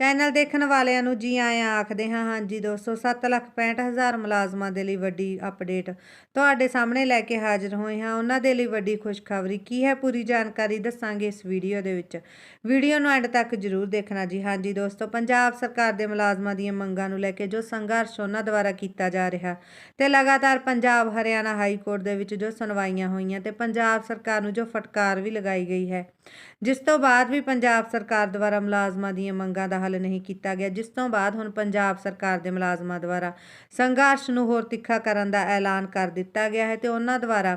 Channel ਦੇਖਣ ਵਾਲਿਆਂ ਨੂੰ ਜੀ ਆਇਆਂ ਆਖਦੇ ਹਾਂ, ਹਾਂਜੀ ਦੋਸਤੋ 765000 ਮੁਲਾਜ਼ਮਾਂ ਦੇ ਲਈ ਵੱਡੀ ਅਪਡੇਟ ਤੁਹਾਡੇ ਸਾਹਮਣੇ ਲੈ ਕੇ ਹਾਜ਼ਰ ਹੋਏ ਹਾਂ। ਉਹਨਾਂ ਦੇ ਲਈ ਵੱਡੀ ਖੁਸ਼ਖਬਰੀ ਕੀ ਹੈ ਪੂਰੀ ਜਾਣਕਾਰੀ ਦੱਸਾਂਗੇ ਇਸ ਵੀਡੀਓ ਦੇ ਵਿੱਚ। ਵੀਡੀਓ ਨੂੰ ਐਂਡ ਤੱਕ ਜਰੂਰ ਦੇਖਣਾ ਜੀ। ਹਾਂਜੀ ਦੋਸਤੋ, ਪੰਜਾਬ ਸਰਕਾਰ ਦੇ ਮੁਲਾਜ਼ਮਾਂ ਦੀਆਂ ਮੰਗਾਂ ਨੂੰ ਲੈ ਕੇ ਜੋ ਸੰਘਰਸ਼ ਉਹਨਾਂ ਦੁਆਰਾ ਕੀਤਾ ਜਾ ਰਿਹਾ ਤੇ ਲਗਾਤਾਰ ਪੰਜਾਬ, ਹਰਿਆਣਾ ਹਾਈ ਕੋਰਟ ਦੇ ਵਿੱਚ ਜੋ ਸੁਣਵਾਈਆਂ ਹੋਈਆਂ ਤੇ ਪੰਜਾਬ ਸਰਕਾਰ ਨੂੰ ਜੋ ਫਟਕਾਰ ਵੀ ਲਗਾਈ ਗਈ ਹੈ, ਜਿਸ ਤੋਂ ਬਾਅਦ ਵੀ ਪੰਜਾਬ ਸਰਕਾਰ ਦੁਆਰਾ ਮੁਲਾਜ਼ਮਾਂ ਦੀਆਂ ਮੰਗਾਂ ਦਾ ਹੱਲ ਨਹੀਂ ਕੀਤਾ ਗਿਆ, ਜਿਸ ਤੋਂ ਬਾਅਦ ਹੁਣ ਪੰਜਾਬ ਸਰਕਾਰ ਦੇ ਮੁਲਾਜ਼ਮਾਂ ਦੁਆਰਾ ਸੰਘਰਸ਼ ਨੂੰ ਹੋਰ ਤਿੱਖਾ ਕਰਨ ਦਾ ਐਲਾਨ ਕਰ ਦਿੱਤਾ ਗਿਆ ਹੈ ਤੇ ਉਹਨਾਂ ਦੁਆਰਾ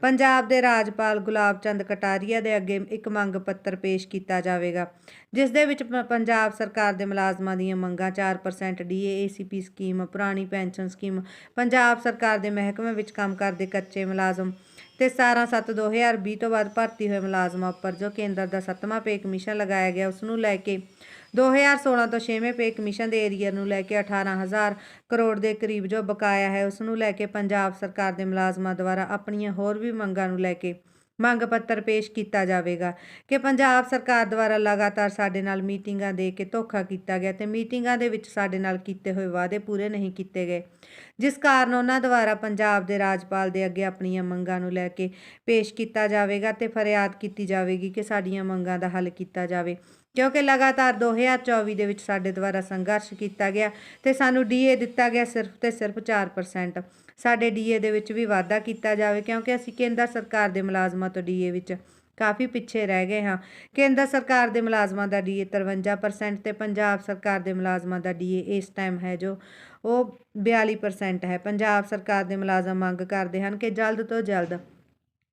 ਪੰਜਾਬ ਦੇ ਰਾਜਪਾਲ ਗੁਲਾਬ ਚੰਦ ਕਟਾਰੀਆ ਦੇ ਅੱਗੇ ਇੱਕ ਮੰਗ ਪੱਤਰ ਪੇਸ਼ ਕੀਤਾ ਜਾਵੇਗਾ, ਜਿਸ ਦੇ ਵਿੱਚ ਪੰਜਾਬ ਸਰਕਾਰ ਦੇ ਮੁਲਾਜ਼ਮਾਂ ਦੀਆਂ ਮੰਗਾਂ 4% ਡੀਏਏਸੀਪੀ ਸਕੀਮ, ਪੁਰਾਣੀ ਪੈਨਸ਼ਨ ਸਕੀਮ, ਪੰਜਾਬ ਸਰਕਾਰ ਦੇ ਮਹਿਕਮੇ ਵਿੱਚ ਕੰਮ ਕਰਦੇ ਕੱਚੇ ਮੁਲਾਜ਼ਮ ਤੇ 17/7/2020 ਤੋਂ ਬਾਅਦ ਭਰਤੀ ਹੋਏ ਮੁਲਾਜ਼ਮਾਂ ਉੱਪਰ ਜੋ ਕੇਂਦਰ ਦਾ ਸੱਤਵਾਂ ਪੇ ਕਮਿਸ਼ਨ ਲਗਾਇਆ ਗਿਆ, ਉਸ ਨੂੰ ਲੈ ਕੇ 2016 ਤੋਂ 6ਵੇਂ ਪੇ ਕਮਿਸ਼ਨ ਦੇ ਏਰੀਆ ਨੂੰ ਲੈ ਕੇ 18000 ਕਰੋੜ ਦੇ ਕਰੀਬ ਜੋ ਬਕਾਇਆ ਹੈ, ਉਸ ਨੂੰ ਲੈ ਕੇ ਪੰਜਾਬ ਸਰਕਾਰ ਦੇ ਮੁਲਾਜ਼ਮਾਂ ਦੁਆਰਾ ਆਪਣੀਆਂ ਹੋਰ ਵੀ ਮੰਗਾਂ ਨੂੰ ਲੈ ਕੇ ਮੰਗ ਪੱਤਰ ਪੇਸ਼ ਕੀਤਾ ਜਾਵੇਗਾ ਕਿ ਪੰਜਾਬ ਸਰਕਾਰ ਦੁਆਰਾ ਲਗਾਤਾਰ ਸਾਡੇ ਨਾਲ ਮੀਟਿੰਗਾਂ ਦੇ ਕੇ ਧੋਖਾ ਕੀਤਾ ਗਿਆ ਤੇ ਮੀਟਿੰਗਾਂ ਦੇ ਵਿੱਚ ਸਾਡੇ ਨਾਲ ਕੀਤੇ ਹੋਏ ਵਾਅਦੇ ਪੂਰੇ ਨਹੀਂ ਕੀਤੇ ਗਏ। ਜਿਸ ਕਾਰਨ ਉਹਨਾਂ ਦੁਆਰਾ ਪੰਜਾਬ ਦੇ ਰਾਜਪਾਲ ਦੇ ਅੱਗੇ ਆਪਣੀਆਂ ਮੰਗਾਂ ਨੂੰ ਲੈ ਕੇ ਪੇਸ਼ ਕੀਤਾ ਜਾਵੇਗਾ ਤੇ ਫਰਿਆਦ ਕੀਤੀ ਜਾਵੇਗੀ ਕਿ ਸਾਡੀਆਂ ਮੰਗਾਂ ਦਾ ਹੱਲ ਕੀਤਾ ਜਾਵੇ। ਕਿਉਂਕਿ ਲਗਾਤਾਰ 2024 ਦੇ ਵਿੱਚ ਸਾਡੇ ਦੁਆਰਾ ਸੰਘਰਸ਼ ਕੀਤਾ ਗਿਆ ਤੇ ਸਾਨੂੰ ਡੀਏ ਦਿੱਤਾ ਗਿਆ ਸਿਰਫ ਤੇ ਸਿਰਫ 4% ਸਾਡੇ ਡੀਏ ਦੇ ਵਿੱਚ ਵੀ ਵਾਧਾ ਕੀਤਾ ਜਾਵੇ ਕਿਉਂਕਿ ਅਸੀਂ ਕੇਂਦਰ ਸਰਕਾਰ ਦੇ ਮੁਲਾਜ਼ਮਾਂ ਤੋਂ ਡੀਏ ਵਿੱਚ ਕਾਫੀ ਪਿੱਛੇ ਰਹਿ ਗਏ ਹਾਂ। ਕੇਂਦਰ ਸਰਕਾਰ ਦੇ ਮੁਲਾਜ਼ਮਾਂ ਦਾ ਡੀਏ 53% ਤੇ ਪੰਜਾਬ ਸਰਕਾਰ ਦੇ ਮੁਲਾਜ਼ਮਾਂ ਦਾ ਡੀਏ ਇਸ ਟਾਈਮ ਹੈ ਜੋ ਉਹ 42% ਹੈ। ਪੰਜਾਬ ਸਰਕਾਰ ਦੇ ਮੁਲਾਜ਼ਮ ਮੰਗ ਕਰਦੇ ਹਨ ਕਿ ਜਲਦ ਤੋਂ ਜਲਦ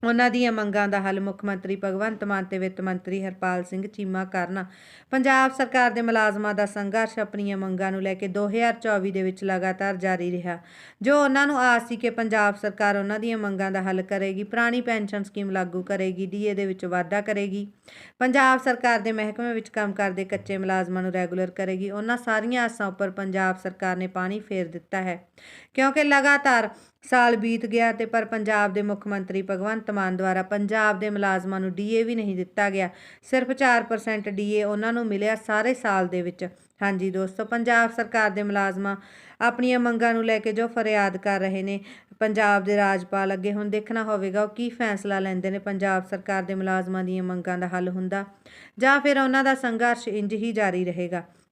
ਉਹਨਾਂ ਦੀਆਂ ਮੰਗਾਂ ਦਾ ਹੱਲ ਮੁੱਖ ਮੰਤਰੀ ਭਗਵੰਤ ਮਾਨ ਤੇ ਵਿੱਤ ਮੰਤਰੀ ਹਰਪਾਲ ਸਿੰਘ ਚੀਮਾ ਕਰਨਾ। ਪੰਜਾਬ ਸਰਕਾਰ ਦੇ ਮੁਲਾਜ਼ਮਾਂ ਦਾ ਸੰਘਰਸ਼ ਆਪਣੀਆਂ ਮੰਗਾਂ ਨੂੰ ਲੈ ਕੇ 2024 ਦੇ ਵਿੱਚ ਲਗਾਤਾਰ ਜਾਰੀ ਰਿਹਾ। ਜੋ ਉਹਨਾਂ ਨੂੰ ਆਸ ਸੀ ਕਿ ਪੰਜਾਬ ਸਰਕਾਰ ਉਹਨਾਂ ਦੀਆਂ ਮੰਗਾਂ ਦਾ ਹੱਲ ਕਰੇਗੀ, ਪੁਰਾਣੀ ਪੈਨਸ਼ਨ ਸਕੀਮ ਲਾਗੂ ਕਰੇਗੀ ਡੀਏ ਦੇ ਵਿੱਚ ਵਾਧਾ ਕਰੇਗੀ। ਪੰਜਾਬ ਸਰਕਾਰ ਦੇ ਮਹਿਕਮੇ ਵਿੱਚ ਕੰਮ ਕਰਦੇ ਕੱਚੇ ਮੁਲਾਜ਼ਮਾਂ ਨੂੰ ਰੈਗੂਲਰ ਕਰੇਗੀ। ਉਹਨਾਂ ਸਾਰੀਆਂ ਆਸਾਂ ਉੱਪਰ ਪੰਜਾਬ ਸਰਕਾਰ ਨੇ ਪਾਣੀ ਫੇਰ ਦਿੱਤਾ ਹੈ। ਕਿਉਂਕਿ ਲਗਾਤਾਰ ਸਾਲ ਬੀਤ ਗਿਆ ਤੇ ਪਰ ਪੰਜਾਬ ਦੇ ਮੁੱਖ ਮੰਤਰੀ ਭਗਵੰਤ ਮਾਨ ਦੁਆਰਾ ਪੰਜਾਬ ਦੇ ਮੁਲਾਜ਼ਮਾਂ ਨੂੰ ਡੀਏ ਵੀ ਨਹੀਂ ਦਿੱਤਾ ਗਿਆ। ਸਿਰਫ 4% ਡੀਏ ਉਹਨਾਂ ਨੂੰ ਮਿਲਿਆ ਸਾਰੇ ਸਾਲ ਦੇ ਵਿੱਚ। ਹਾਂਜੀ ਦੋਸਤੋ, ਪੰਜਾਬ ਸਰਕਾਰ ਦੇ ਮੁਲਾਜ਼ਮਾਂ ਆਪਣੀਆਂ ਮੰਗਾਂ ਨੂੰ ਲੈ ਕੇ ਜੋ ਫਰਿਆਦ ਕਰ ਰਹੇ ਨੇ, ਪੰਜਾਬ ਦੇ ਰਾਜਪਾਲ ਅੱਗੇ ਹੁਣ ਦੇਖਣਾ ਹੋਵੇਗਾ ਉਹ ਕੀ ਫੈਸਲਾ ਲੈਂਦੇ ਨੇ ਪੰਜਾਬ ਸਰਕਾਰ ਦੇ ਮੁਲਾਜ਼ਮਾਂ ਦੀਆਂ ਮੰਗਾਂ ਦਾ ਹੱਲ ਹੁੰਦਾ ਜਾਂ ਫਿਰ ਉਹਨਾਂ ਦਾ ਸੰਘਰਸ਼ ਇੰਜ ਹੀ ਜਾਰੀ ਰਹੇਗਾ।